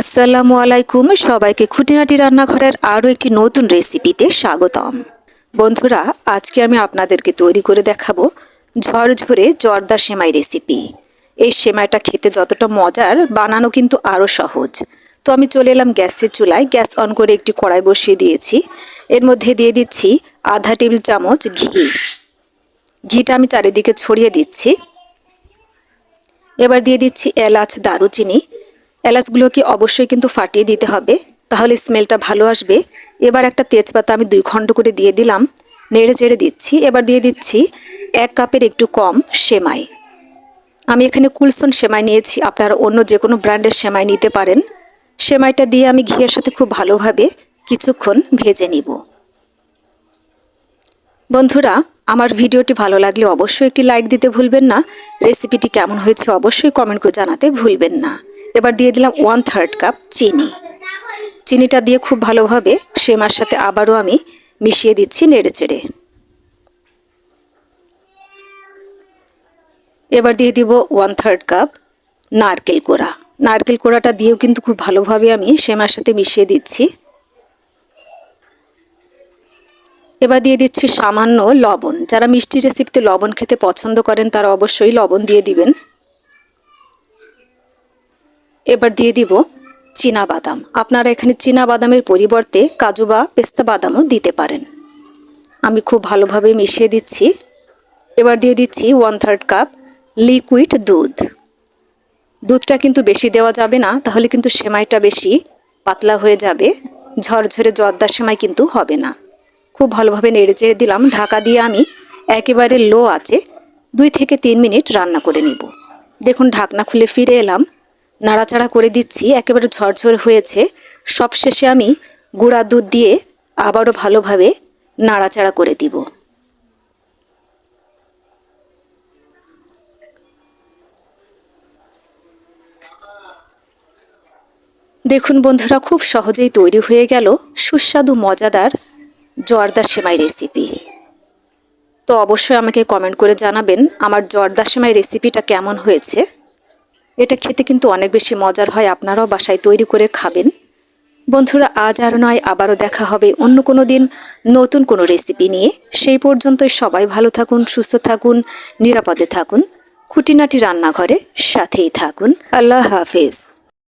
আসসালামু আলাইকুম। সবাইকে খুঁটিনাটি রান্নাঘরের আরও একটি নতুন রেসিপিতে স্বাগতম। বন্ধুরা, আজকে আমি আপনাদেরকে তৈরি করে দেখাবো ঝরঝরে জর্দা সেমাই রেসিপি। এই সেমাইটা খেতে যতটা মজার, বানানো কিন্তু আরও সহজ। তো আমি চলে এলাম গ্যাসের চুলায়। গ্যাস অন করে একটি কড়াই বসিয়ে দিয়েছি। এর মধ্যে দিয়ে দিচ্ছি আধা টেবিল চামচ ঘি। ঘিটা আমি চারিদিকে ছড়িয়ে দিচ্ছি। এবার দিয়ে দিচ্ছি এলাচ, দারুচিনি। এলাচগুলোকে অবশ্যই কিন্তু ফাটিয়ে দিতে হবে, তাহলে স্মেলটা ভালো আসবে। এবার একটা তেজপাতা আমি দুই খণ্ড করে দিয়ে দিলাম, নেড়ে চেড়ে দিচ্ছি। এবার দিয়ে দিচ্ছি এক কাপের একটু কম সেমাই। আমি এখানে কুলসন সেমাই নিয়েছি, আপনারা অন্য যে কোনো ব্র্যান্ডের সেমাই নিতে পারেন। সেমাইটা দিয়ে আমি ঘিয়ের সাথে খুব ভালোভাবে কিছুক্ষণ ভেজে নিব। বন্ধুরা, আমার ভিডিওটি ভালো লাগলে অবশ্যই একটি লাইক দিতে ভুলবেন না। রেসিপিটি কেমন হয়েছে অবশ্যই কমেন্ট করে জানাতে ভুলবেন না। এবার দিয়ে দিলাম ওয়ান থার্ড কাপ চিনি। চিনিটা দিয়ে খুব ভালোভাবে সেমার সাথে আবারও আমি মিশিয়ে দিচ্ছি নেড়ে চেড়ে এবার দিয়ে দিব ওয়ান থার্ড কাপ নারকেল কোড়া। নারকেল কোড়াটা দিয়েও কিন্তু খুব ভালোভাবে আমি সেমার সাথে মিশিয়ে দিচ্ছি। এবার দিয়ে দিচ্ছি সামান্য লবণ। যারা মিষ্টি রেসিপিতে লবণ খেতে পছন্দ করেন তারা অবশ্যই লবণ দিয়ে দিবেন। এবার দিয়ে দিব চীনা বাদাম। আপনারা এখানে চীনা বাদামের পরিবর্তে কাজু বা পেস্তা বাদামও দিতে পারেন। আমি খুব ভালোভাবে মিশিয়ে দিচ্ছি। এবার দিয়ে দিচ্ছি ওয়ান থার্ড কাপ লিকুইড দুধ। দুধটা কিন্তু বেশি দেওয়া যাবে না, তাহলে কিন্তু সেমাইটা বেশি পাতলা হয়ে যাবে। ঝরঝরে জর্দার সেমাই কিন্তু হবে না। খুব ভালোভাবে নেড়ে চেড়ে দিলাম। ঢাকা দিয়ে আমি একেবারে লো আছে দুই থেকে তিন মিনিট রান্না করে নিব। দেখুন, ঢাকনা খুলে ফিরে এলাম। নাড়াচাড়া করে দিচ্ছি, একেবারে ঝরঝর হয়েছে। সবশেষে আমি গুঁড়া দুধ দিয়ে আবারও ভালোভাবে নাড়াচাড়া করে দিব। দেখুন বন্ধুরা, খুব সহজেই তৈরি হয়ে গেল সুস্বাদু, মজাদার জর্দার সেমাই রেসিপি। তো অবশ্যই আমাকে কমেন্ট করে জানাবেন আমার জর্দার সেমাই রেসিপিটা কেমন হয়েছে। এটা খেতে কিন্তু অনেক বেশি মজার হয়, আপনারাও বাসায় তৈরি করে খাবেন। বন্ধুরা, আজ আর নয়, আবারও দেখা হবে অন্য কোনো দিন নতুন কোনো রেসিপি নিয়ে। সেই পর্যন্তই সবাই ভালো থাকুন, সুস্থ থাকুন, নিরাপদে থাকুন। খুঁটিনাটি রান্নাঘরে সাথেই থাকুন। আল্লাহ হাফিজ।